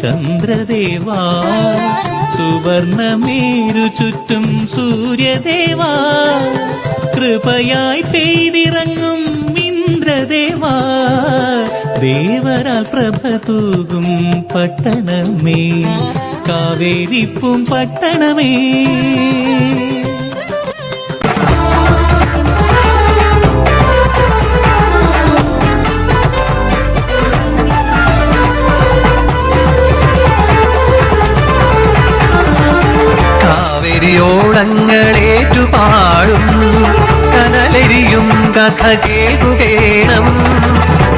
ചന്ദ്രദേവാ സുവർണമേരു ചുറ്റും സൂര്യദേവാ. കൃപയായി പെയ്തിറങ്ങും ഇന്ദ്രദേവാ. ദേവരാൽ പ്രഭ തൂകും പട്ടണമേ കാവേരിപ്പും പട്ടണമേ. കാവരിയോളങ്ങളേറ്റുപാടും കനലെരിയും കഥ കേൾക്കുകേണം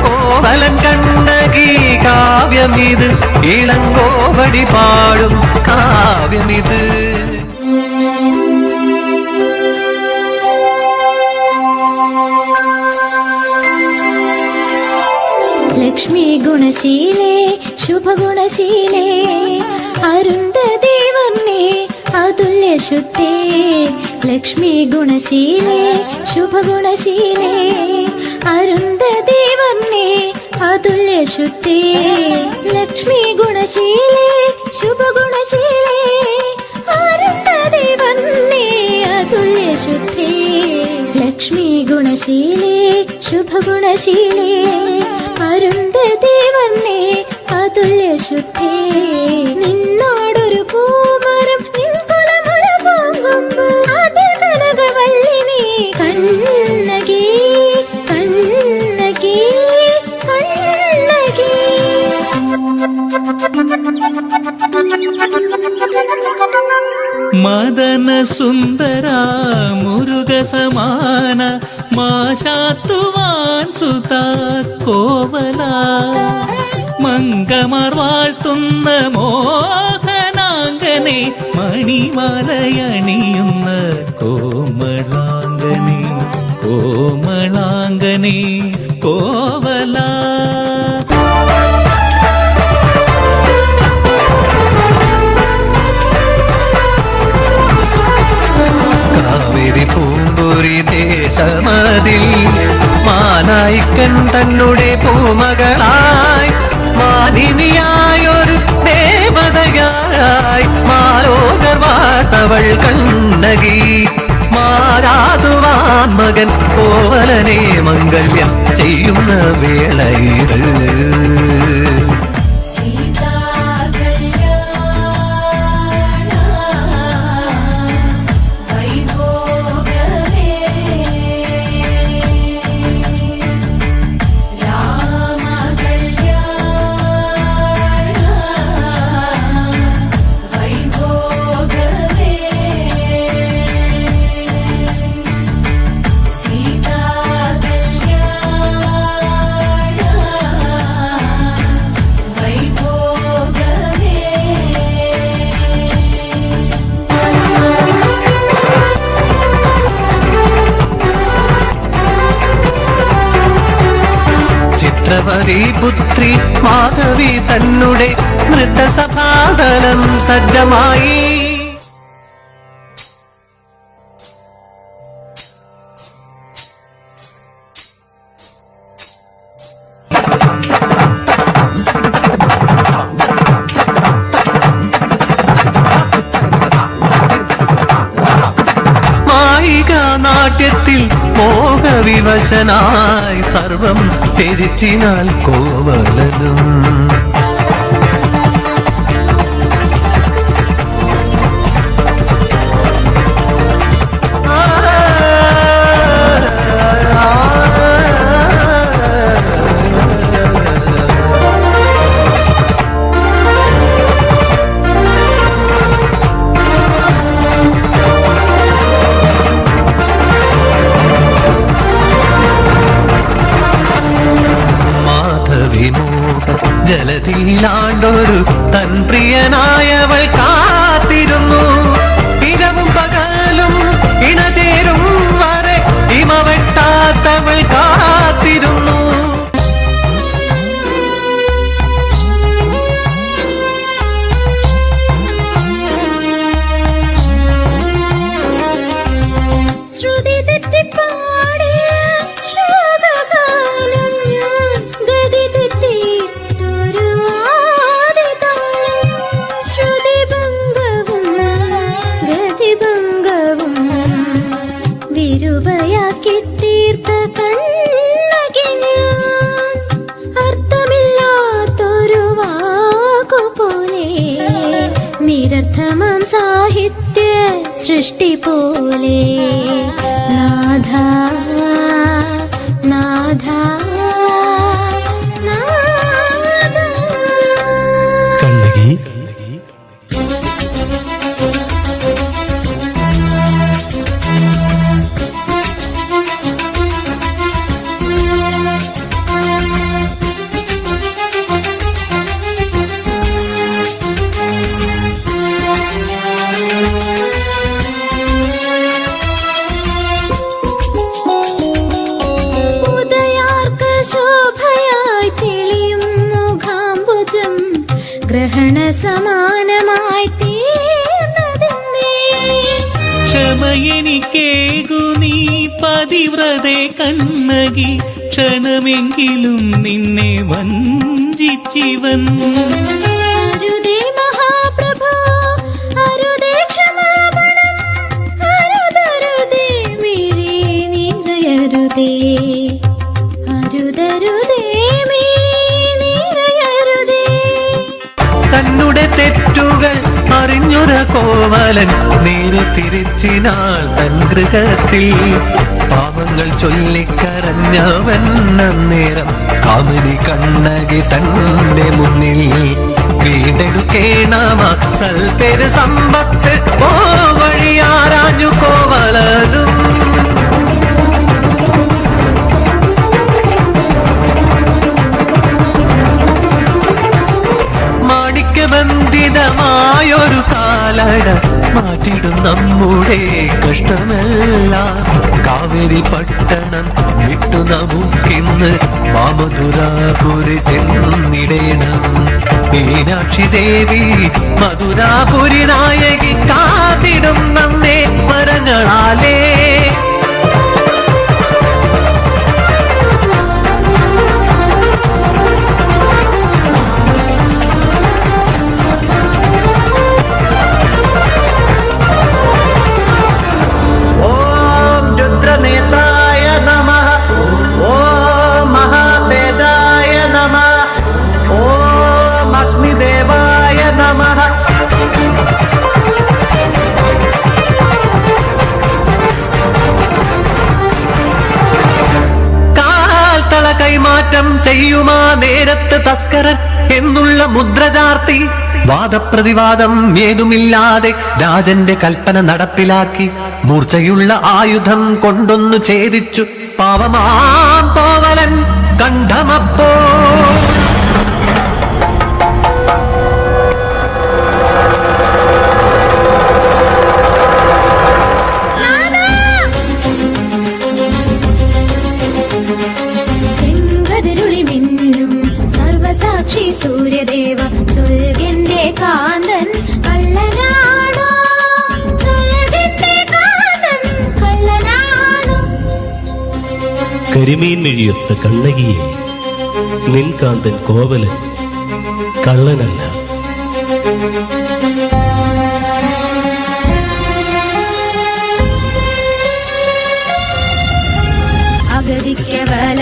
കോവലൻ കണ്ണകി കാവ്യമിത് ഇളങ്കോവടി പാടും കാവ്യമിത്. ലക്ഷ്മി ഗുണശീലേ ശുഭഗുണശീലേ അരുന്ധദേവർണേ അതുല്യ ലക്ഷ്മി ഗുണശീലേ ശുഭഗുണശീലേ. അരുന്ധദേവർണേ അതുല്യ ശുദ്ധേ. ലക്ഷ്മി ഗുണശീലേ ശുഭഗുണശീലേ. അരുന്ധദേവർണേ അതുല്യ ശുദ്ധേ. ലക്ഷ്മി ഗുണശീലേ ശുഭഗുണശീലേ. അരുന്ധദേവർണേ അതുല്യ ശുദ്ധേ. കണ്ണകി മദന സുന്ദര മുരുക സമാന മാശാത്തുവാൻ സുത കോവല മങ്കമാർ വാഴ്ത്തുന്ന മോഹനാങ്കനെ മണിമലയണിയുന്ന കോമളാങ്കനെ കോമളാങ്കനെ കോവല മാനായിക്കൻ തന്നുടെ പൂമകളായി മാലിനിയായൊരു ദേവതയായി മാലോകർ കണ്ണകി. മാരാതുവാ മകൻ കോവലനെ മംഗല്യം ചെയ്യുന്ന വേളയിൽ ചിത്രവതി പുത്രി മാധവി തന്നുടെ നൃത്തസഭാതലം സജ്ജമായി. മോഹവിവശനായി സർവം ത്യജിച്ചിനാൽ കോവലനും. വ്യർത്ഥമാം സാഹിത്യ സൃഷ്ടി പോലെ നാഥ നാഥ നാഥ ക്ഷമയെനിക്കേകു നീ പതിവ്രതെ കണ്ണകി ക്ഷണമെങ്കിലും നിന്നെ വഞ്ചിച്ചിവൻ. അരുതേ മഹാപ്രഭോ കോവലൻ നേരെ തിരിച്ചിനാൾ തൻ ഗൃഹത്തിൽ പാവങ്ങൾ ചൊല്ലിക്കരഞ്ഞവൻ നേരം കാമിനി കണ്ണകി തന്റെ മുന്നിൽ വീടെടുക്കേണമ. സൽപേര് സമ്പത്ത് ഓ വഴിയാരാഞ്ഞു കോവലനും മാണിക്യബന്ധിതമായൊരു കാലട മാറ്റിടും നമ്മുടെ കഷ്ടമെല്ലാം. കാവേരി പട്ടണം വിട്ടു നമുക്കിന്ന് മാമധുരാപുരി ചെന്നിടേണം. മീനാക്ഷി ദേവി മധുരാപുരി നായകി കാത്തിടും നമ്മെ മരങ്ങളാലേ തസ്കരൻ എന്നുള്ള മുദ്ര ചാർത്തി വാദപ്രതിവാദം ഏതുമില്ലാതെ രാജന്റെ കൽപ്പന നടപ്പിലാക്കി മൂർച്ചയുള്ള ആയുധം കൊണ്ടൊന്നു ഛേദിച്ചു പാവമാം കോവലൻ കണ്ഠമപ്പോ സർവസാക്ഷി സൂര്യദേവ ചൊൽകന്റെ കാന്തൻ കാന്തൻ കരിമീൻ മെഴിയൊത്ത കണ്ണകിയെ നിൻകാന്തൻ കോവലൻ കള്ളനല്ല.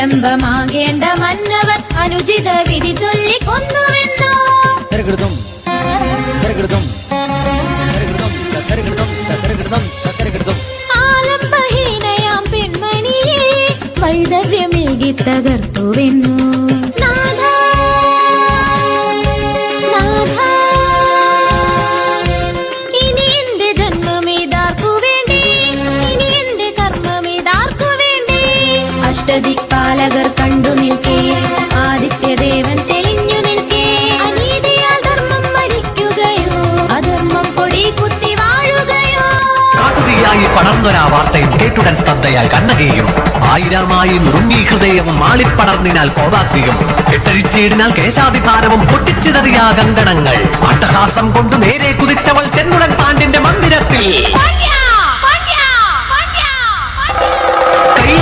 അഗതിക്കവലംബമാകേണ്ട മന്നവർ അനുചിത വിധി ചൊല്ലി കൊന്നുവെന്നോ തരകൃതം തരകൃതം തരകൃതം തരകൃതം തരകൃതം തരകൃതം ആലംബഹീനയാം പെൺമണിയെ വൈദവ്യമേകി തകർത്തുവെന്നു. അഷ്ടദിക്പാലകർ കണ്ടു നിൽക്കേ. ആദിത്യദേവൻ തെളിഞ്ഞു നിൽക്കേ. അനീതിയാൽ ധർമ്മം മരിക്കുകയോ അധർമ്മം കൊടി കുത്തി വാഴുകയോ. കാട്ടുതീയായി പടർന്നൊരാ വാർത്തയും കേട്ടുടൻ സ്തബ്ധയായി കണ്ണകയും. ആയിരമായി നുറുങ്ങി ഹൃദയവും മാളിപ്പടർന്നിനാൽ കോപാഗ്നിയും. കെട്ടഴിച്ചേടിനാൽ കേശാതിഭാരവും പൊട്ടിച്ചിതറിയാ കങ്കണങ്ങൾ അട്ടഹാസം കൊണ്ട് നേരെ കുതിച്ചവൾ ചെന്നുടൻ പാണ്ടിന്റെ മന്ദിരത്തിൽ.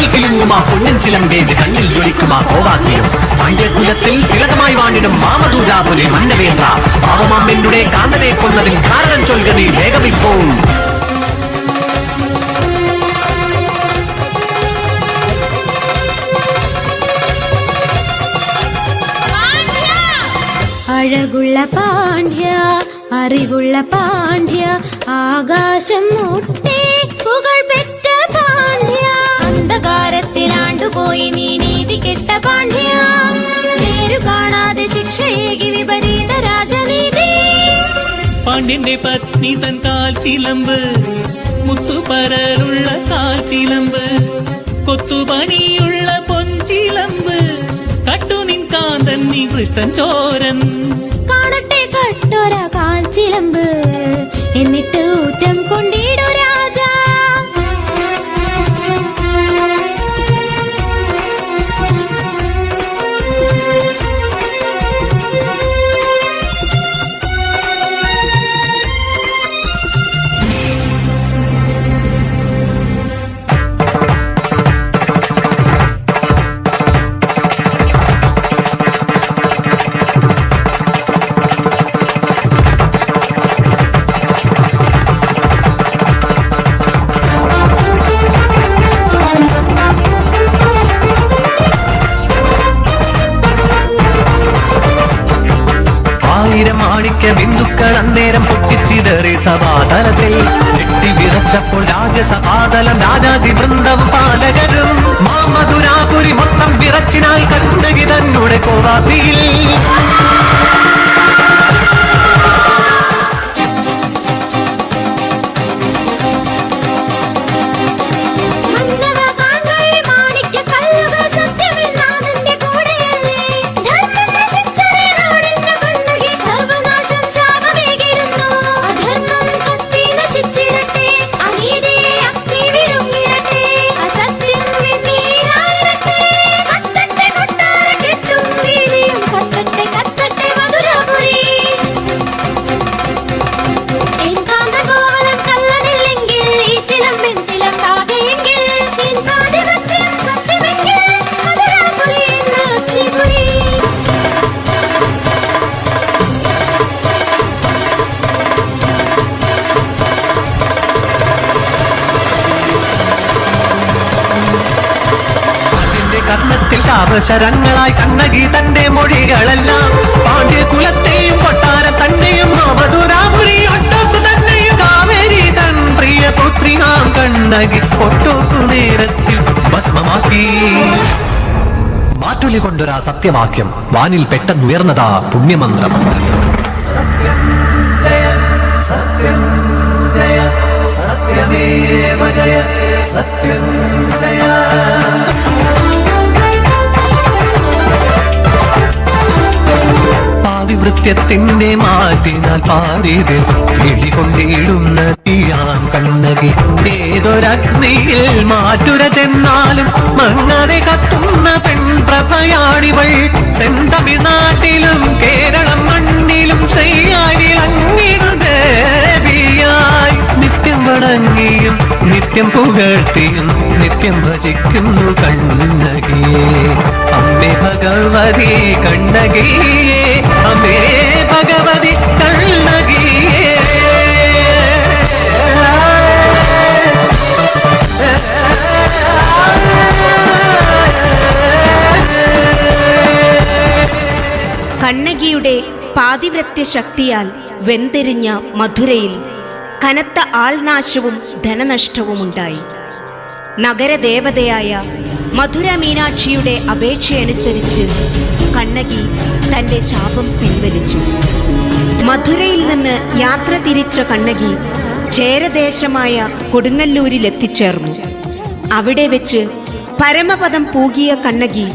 കയ്യിൽ കിലുങ്ങുമാ പൊന്നൻ ചിലമ്പേത് കണ്ണിൽ ജ്വലിക്കുമാ കോവാഗ്നിയും പാണ്ഡ്യകുലത്തിൽ തിലകമായി വാണിടും മാമദൂരാപുലി മന്നവേന്ദ്ര. പാവമാമെന്നുടെ കാന്തനെ കൊന്നതിൽ കാരണം ചൊൽക നീ വേഗമിപ്പോൾ അഴകുള്ള പാണ്ഡ്യ അറിവുള്ള പാണ്ഡ്യ ആകാശം മുട്ടേ പെറ്റ പാണ്ഡ്യ. അന്ധകാരത്തിലാണ്ടുപോയി നീ നീതി കെട്ട പാണ്ഡ്യ. നേരു കാണാതെ ശിക്ഷയേകി വിപരീത രാജനീതി. പാണ്ഡ്യന്റെ പത്നി തൻ കാൽ ചിലമ്പ് മുത്തുപരലുള്ള കാൽ ചിലമ്പ് കൊത്തുപണിയുള്ള പൊൻചിലമ്പ് കട്ടു നിൻ കാന്തൻ നീ കൃഷ്ണൻ ചോരൻ. കാണട്ടെ കാൽ കാൽച്ചിലമ്പ് എന്നിട്ട് ഊറ്റം കൊണ്ടിടു ശാപശരങ്ങളായി കണ്ണകി തന്റെ മൊഴികളെല്ലാം. പാണ്ഡ്യ കുലത്തെയും കൊട്ടാര തന്നെയും മാമധുരാപുരി ഒട്ടോക്കു തന്നെയും കാവേരി തൻ പ്രിയ പുത്രി നാം കണ്ണകി ഒട്ടോക്കു നേരത്തിൽ ഭസ്മമാക്കി. മാറ്റുലി കൊണ്ടൊരാ സത്യവാക്യം വാനിൽ പെട്ടെന്നുയർന്നതാ പുണ്യമന്ത്രം. സത്യം ജയ സത്യം ജയ സത്യമേവ ജയ സത്യം ജയ. പാതിവൃത്യത്തിന്റെ മാറ്റിനാൽ പാരിത് എളികൊണ്ടിടുന്ന തീയാൻ കണ്ണകി. ഏതൊരഗ്നിയിൽ മാറ്റുര ചെന്നാലും മങ്ങതെ കത്തുന്ന പെൺപ്രഭയാണിവൾ. സെന്തമിഴ്നാട്ടിലും കേരളം മണ്ണിലും ദേവിയായി. നിത്യം വണങ്ങിയും നിത്യം പുകഴ്ത്തിയും നിത്യം ഭജിക്കുന്നു കണ്ണകിയേ. അമ്മേ ഭഗവതി കണ്ണകിയേ അമ്മേ ഭഗവതി കണ്ണകിയേ. കണ്ണകിയുടെ പാതിവ്രത്യ ശക്തിയാൽ വെന്തെരിഞ്ഞ മധുരയിൽ കനത്ത ആൾനാശവും ധനനഷ്ടവും ഉണ്ടായി. നഗരദേവതയായ മധുര മീനാക്ഷിയുടെ അപേക്ഷയനുസരിച്ച് കണ്ണകി തന്റെ ശാപം പിൻവലിച്ചു. മധുരയിൽ നിന്ന് യാത്ര തിരിച്ച കണ്ണകി ചേരദേശമായ കൊടുങ്ങല്ലൂരിൽ എത്തിച്ചേർന്നു അവിടെ വെച്ച് പരമപദം പൂകിയ കണ്ണകി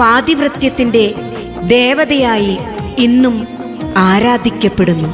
പാതിവൃത്യത്തിന്റെ ദേവതയായി ഇന്നും ആരാധിക്കപ്പെടുന്നു.